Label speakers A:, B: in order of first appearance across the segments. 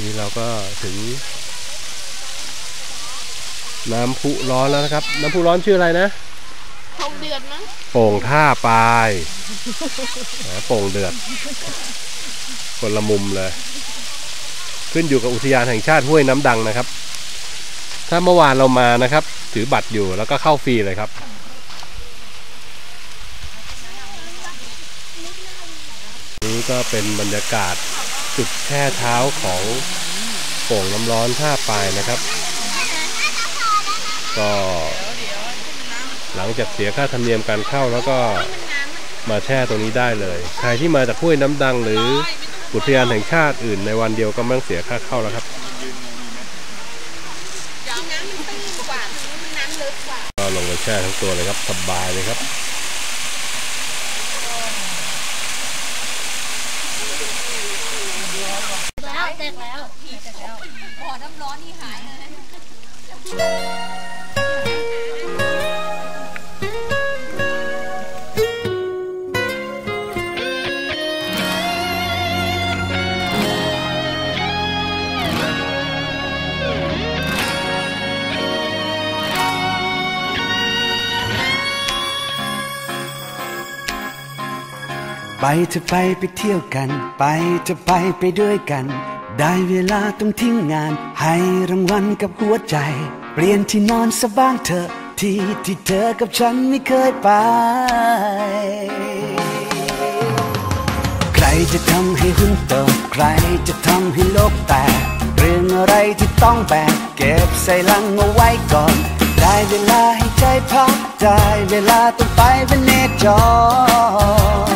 A: นี่เราก็ถึง น้ำพุร้อนแล้วนะครับ น้ำพุร้อนชื่ออะไรนะ
B: ทงเดือนมั้ง
A: โป่งท่าปลายแหมโป่งเดือด คนละมุมเลย ขึ้นอยู่กับอุทยานแห่งชาติห้วยน้ำดังนะครับ ถ้าเมื่อวานเรามานะครับ ถือบัตรอยู่แล้วก็เข้าฟรีเลยครับนี่ก็เป็นบรรยากาศ จุดแช่เท้าของโป่งน้ำร้อนท่าปลายนะครับ ก็หลังจากเสียค่าธรรมเนียมการเข้าแล้วก็มาแช่ตรงนี้ได้เลย ใครที่มาจากห้วยน้ำดังหรืออุทยานแห่งชาติอื่นในวันเดียวก็ไม่ต้องเสียค่าเข้าแล้วครับ
B: ก็ล
A: งไปแช่ทั้งตัวเลยครับสบายเลยครับ
B: แล้วแตกแล้ว
C: บ่อน้ำร้อนที่หายเลย
D: ไปเธอไปไปเที่ยวกัน ไปเธอไปไปด้วยกัน ได้เวลาต้องทิ้งงาน ให้รางวัลกับหัวใจ เปลี่ยนที่นอนสะบ้างเถอะที่ที่เธอกับฉันไม่เคยไป ใครจะทำให้หุ้นโตใครจะทำให้โลกแตกเรื่องอะไรที่ต้องแบกเก็บใส่ลังเอาไว้ก่อน ได้เวลาให้ใจพัก ได้เวลาต้องไปเป็นเนจร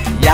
D: ย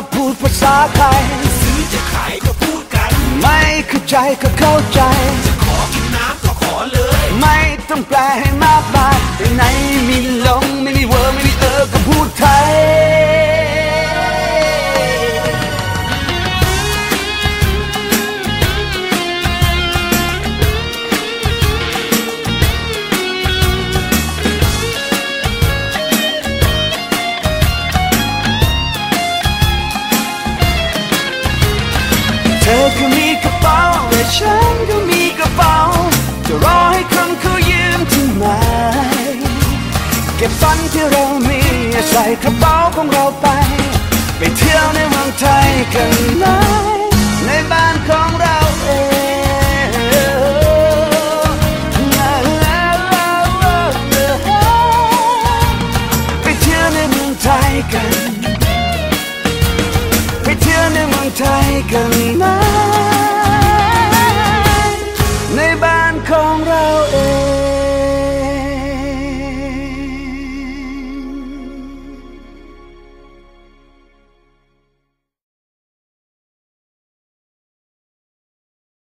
D: ราะเราพูดภาษาไทย
E: ซื้อจะขายก็พูดกัน
D: ไม่เข้าใจก็เข้าใจ
E: จะขอกินน้ำก็ขอเลย
D: ไม่ต้องแปลให้มากมายไปไหนมีลงไม่ ขายืมทำไมเก็บฝันที่เรามีใส่กระเป๋าของเราไป ไปเที่ยวในเมืองไทยกันไหมในบ้านของเราเองไปเที่ยวในเมืองไทยกันไปเที่ยวในเมืองไทยกันไหม